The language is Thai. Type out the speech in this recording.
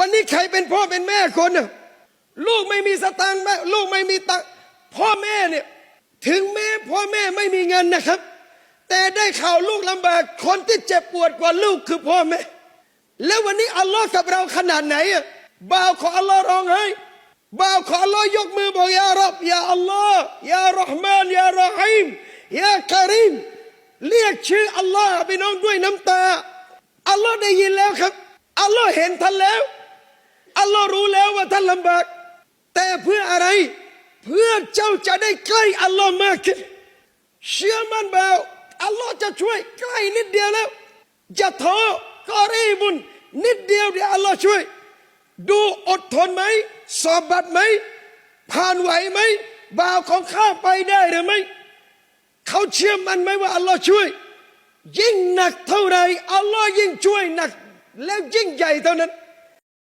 วันนี้ใครเป็นพ่อเป็นแม่คนน่ะลูกไม่มีสตางค์แม่ลูกไม่มีตังค์พ่อแม่เนี่ยถึงแม้พ่อแม่ไม่มีเงินนะครับ แต่ได้ข่าวลูกลำบากคนที่เจ็บปวดกว่าลูกคือพ่อแม่ แล้ววันนี้อัลลอฮ์กับเราขนาดไหนอะบ่าวขออัลลอฮ์ร้องไห้บ่าวขออัลลอฮ์ยกมือบอกยารับยาอัลลอฮ์ยารห์มานยารหีมยากะรีมเรียกชื่ออัลลอฮ์พี่น้องด้วยน้ำตาอัลลอฮ์ได้ยินแล้วครับอัลลอฮ์เห็นท่านแล้ว อัลลอฮ์รู้แล้วว่าท่านลำบาก แต่เพื่ออะไร เพื่อเจ้าจะได้ใกล้อัลลอฮ์มากขึ้น เชื่อมั่นเบ่าอัลลอฮ์จะช่วยใกล้นิดเดียวแล้วอย่าท้อกอรีบุญนิดเดียวเดี๋ยวอัลลอฮ์ช่วย ดูอดทนไหม สอบบัตรไหม ผ่านไหวไหมบ่าวของข้าไปได้หรือไม่เขาเชื่อมันไหมว่าอัลลอฮ์ช่วย ยิ่งหนักเท่าไรอัลลอฮ์ยิ่งช่วยหนัก แล้วยิ่งใหญ่เท่านั้น